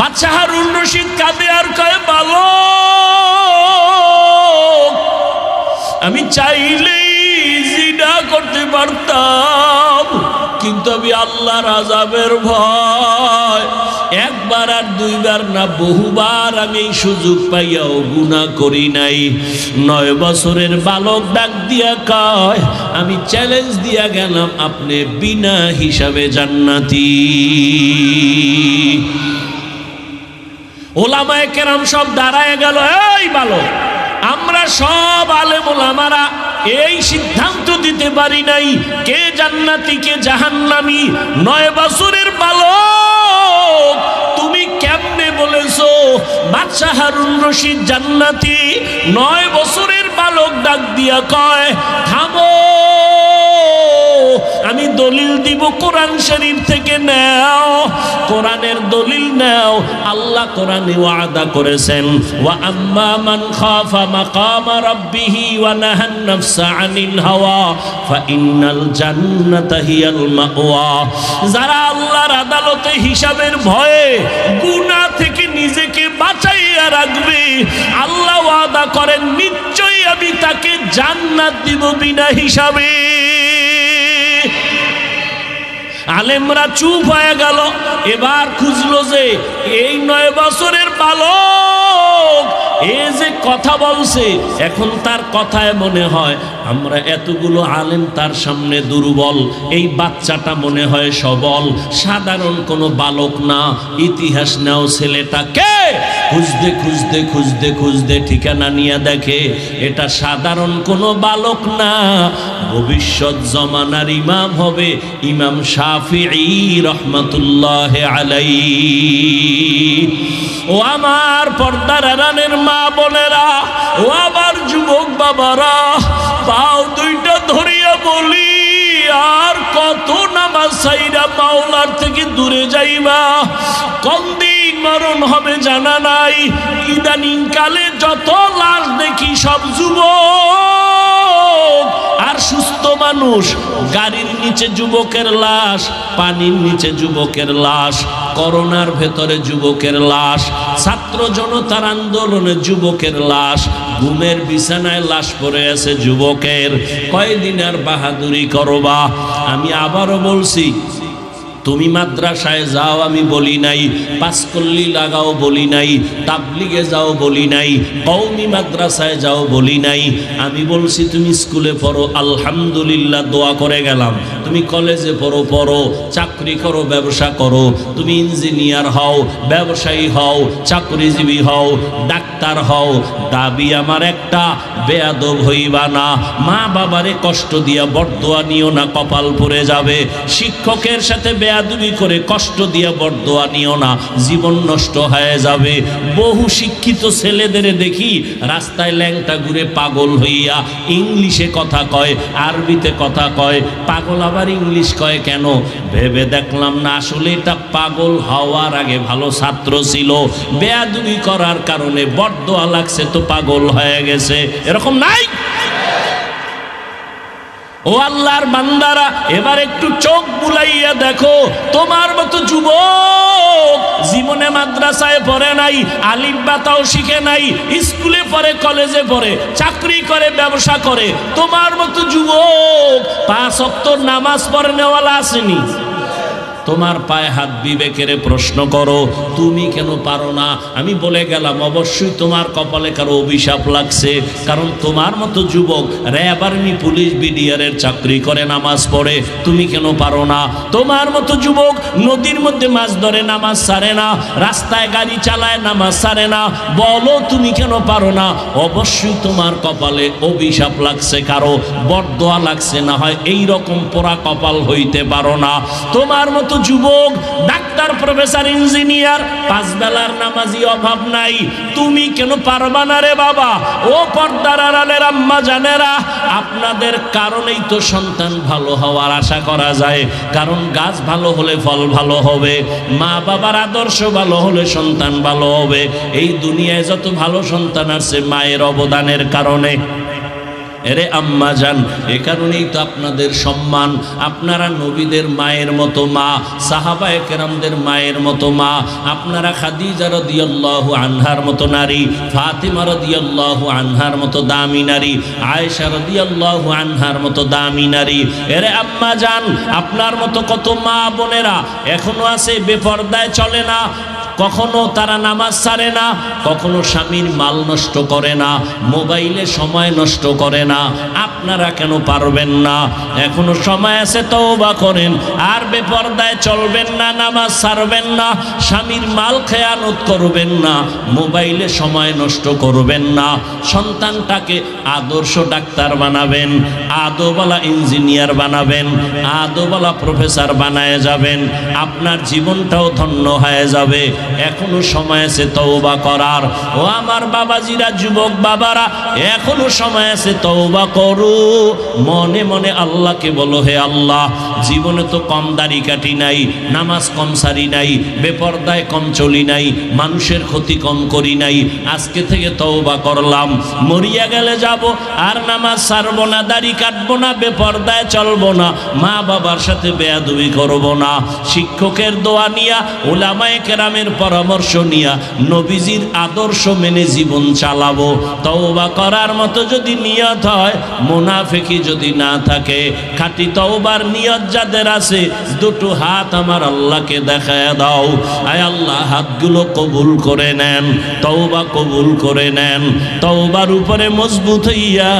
বাচ্চা হারুন রশিদ কাঁদে আর কয় ভালো আমি চাইলেই জিনা করতে পারতাম, কিন্তু আমি আল্লাহর আজাবের ভয়। একবার আর দুইবার না, বহুবার আমি সুযোগ পাইয়াও গুণা করি নাই। নয় বছরের বালক ডাক দিয়া কয়, আমি চ্যালেঞ্জ দিয়া গেলাম, আপনি বিনা হিসাবে জান্নাতি। ওলামায় কেরাম সব দাঁড়ায় গেল, এই বালক আমরা সব আলেম ওলামারা এই সিদ্ধান্ত দিতে পারি নাই, কে জান্নাতি, কে জাহান্নামি, নয় বছরের বালক, তুমি কেমনে বলেছ, বাদশাহ হারুন রশিদ জান্নাতি, নয় বছরের বালক ডাক দিয়া কয়, থামো আমি দলিল দিব কোরআন শরীফ থেকে, নাও। কোরআনের দলিল নাও। আল্লাহ কোরআনে ওয়াদা করেছেন। ওয়া আম্মা মান খাফা মাকামা রাব্বিহি ওয়া নাহান নাফসা আনিল হাওয়া, ফা ইন্নাল জান্নাতা হিয়াল মাওয়া। যারা আল্লাহর আদালতে হিসাবের ভয়ে গুনাহ থেকে নিজেকে বাঁচাইয়া রাখবে, আল্লাহ ওয়াদা করেন, নিশ্চয়ই আমি তাকে জান্নাত দিব বিনা হিসাবে। আলেমরা চুপ হয়ে গেল। এবার খুঁজলো যে এই নয় বছরের বালক, এ যে কথা বলছে, এখন তার কথায় মনে হয়, আমরা এতগুলো আলেম তার সামনে দুর্বল, এই বাচ্চাটা মনে হয় সবল, সাধারণ কোনো বালক না, ইতিহাস নাও ছেলেটাকে খুঁজতে খুঁজতে খুঁজতে খুঁজতে ঠিকানা নিয়ে দেখে এটা সাধারণ কোনো বালক না। ভবিষ্যৎ জমানার ইমাম হবে ইমাম শাফি রহমতুল্লাহ আলাই ও আমার পর্দার রানের মা বোনেরা, ও আমার যুবক বাবারা, পাও দুইটা ধরিয়া বলি, আর কত সাইরা মাওলার থেকে দূরে যাইবা। কন্দিন মরণ হবে জানা নাই। ইদানিং কালে যত লাশ দেখি সব যুবক সুস্থ মানুষ, গাড়ির নিচে যুবকের লাশ, পানির নিচে যুবকের লাশ, করোনার ভেতরে যুবকের লাশ, ছাত্র জনতার আন্দোলনে যুবকের লাশ, ঘুমের বিছানায় লাশ পড়ে আছে যুবকের। কয়দিন আর বাহাদুরি করবা? আমি আবারও বলছি তুমি মাদ্রাসায় যাও, আমি বলি নাই। পাঁচকল্লি লাগাও, বলি নাই। তাবলিগে যাও, বলি নাই। কৌমি মাদ্রাসায় যাও, বলি নাই। আমি বলছি, তুমি স্কুলে পড়ো। আলহামদুলিল্লাহ, দোয়া করে গেলাম। তুমি কলেজে পড়ো পড়ো। চাকরি করো, ব্যবসা করো। তুমি ইঞ্জিনিয়ার হও, ব্যবসায়ী হও, চাকরিজীবী হও, ডাক্তার হও। দাবি আমার একটা, বেয়াদব হইবা না। মা বাবারে কষ্ট দিয়া বরদোয়া নিও না, কপাল পড়ে যাবে। শিক্ষকের সাথে বেয়াদবি করে কষ্ট দিয়া বরদোয়া নিও না, জীবন নষ্ট হয়ে যাবে। বহু শিক্ষিত ছেলেদের দেখি রাস্তায় ল্যাংটা ঘুরে পাগল হইয়া ইংলিশে কথা কয়, আরবিতে কথা কয়। পাগল আবার ইংলিশ কয় কেন? ভেবে দেখলাম না, আসলে এটা পাগল হওয়ার আগে ভালো ছাত্র ছিল। বেয়াদবি করার কারণে বরদোয়া লাগছে তো পাগল হয়ে গেছে। এরকম নাই? ও আল্লাহর বান্দারা, এবার একটু চোখ বুলাইয়া দেখো, তোমার মতো যুবক জীবনে মাদ্রাসায় পড়ে নাই আলিম বাতাও শিখে নাই, স্কুলে পড়ে, কলেজে পড়ে, চাকরি করে, ব্যবসা করে, তোমার মতো যুবক পাঁচ অক্তর নামাজ পড়ে নেওয়ালা আসেনি। তোমার পায়ে হাত বিবেকের প্রশ্ন করো, তুমি কেন পারো না? আমি বলে গেলাম, অবশ্যই তোমার কপালে কারও অভিশাপ লাগছে, কারণ তোমার মতো যুবক র্যাব আর্মি, পুলিশ বিডিআরের চাকরি করে, নামাজ পড়ে, তুমি কেন পারো না? তোমার মতো যুবক নদীর মধ্যে মাছ ধরে, নামাজ সারে না, রাস্তায় গাড়ি চালায়, নামাজ সারে না, বলো তুমি কেন পারো না? অবশ্যই তোমার কপালে অভিশাপ লাগছে কারও, বরদোয়া লাগছে, না হয় এই রকম পোড়া কপাল হইতে পারো না। তোমার মতো যুবক, ডাক্তার, প্রফেসর, ইঞ্জিনিয়ার পাঁচ বেলার নামাজি অভাব নাই। তুমি কেন পারবা না রে বাবা? ও পর্দার আড়ালের আম্মা জানেরা, আপনাদের কারণেই তো সন্তান ভালো হওয়ার আশা করা যায়। কারণ গাছ ভালো হলে ফল ভালো হবে, মা বাবার আদর্শ ভালো হলে সন্তান ভালো হবে। এই দুনিয়ায় যত ভালো সন্তান আছে, মায়ের অবদানের কারণে। এরে আম্মা যান এ কারণেই তো আপনাদের সম্মান। আপনারা নবীদের মায়ের মতো মা, সাহাবায়ে কেরামদের মায়ের মতো মা। আপনারা খাদিজা রাদিয়াল্লাহু আনহার মতো নারী, ফাতিমা রাদিয়াল্লাহু আনহার মতো দামি নারী, আয়েশা রাদিয়াল্লাহু আনহার মতো দামি নারী। এরে আম্মা যান আপনার মতো কত মা বোনেরা এখনও আছে, বেপর্দায় চলে না। কখনো তারা নামাজ ছাড়ে না, কখনো স্বামীর মাল নষ্ট করে না, মোবাইলে সময় নষ্ট করে না, আপনারা কেন পারবেন না? এখনও সময় আছে, তওবা করেন। আর বেপর্দায় চলবেন না, নামাজ ছাড়বেন না, স্বামীর মাল খেয়ানত করবেন না, মোবাইলে সময় নষ্ট করবেন না। সন্তানটাকে আদর্শ ডাক্তার বানাবেন আদোবালা ইঞ্জিনিয়ার বানাবেন আদোবালা প্রফেসর বানায় যাবেন, আপনার জীবনটাও ধন্য হয়ে যাবে। এখনও সময় আছে তওবা করার। ও আমার বাবাজিরা, যুবক বাবারা, এখনও সময় আছে তওবা করো। মনে মনে আল্লাহকে বলো, হে আল্লাহ, জীবনে তো কম দাড়ি কাটি নাই, নামাজ কম সারি নাই, বেপর্দায় কম চলি নাই, মানুষের ক্ষতি কম করি নাই, আজকে থেকে তওবা করলাম। মরিয়া গেলে যাব, আর নামাজ সারবো না, দাড়ি কাটবো না, বেপর্দায় চলবো না মা বাবার সাথে বেয়াদুবি করব না। শিক্ষকের দোয়া নিয়া ওলামায়ে কেরামের পরামর্শ নিয়া নবীজির আদর্শ মেনে জীবন চালাবো। তওবা করার মতো যদি নিয়ত হয়, মোনাফেকি যদি না থাকে, খাঁটি তওবার নিয়ত যাদের আছে, দুটো হাত আমার আল্লাহকে দেখায় দাও। আয় আল্লাহ, হাতগুলো কবুল করে নেন, তওবা কবুল করে নেন। তওবার উপরে মজবুত হইয়া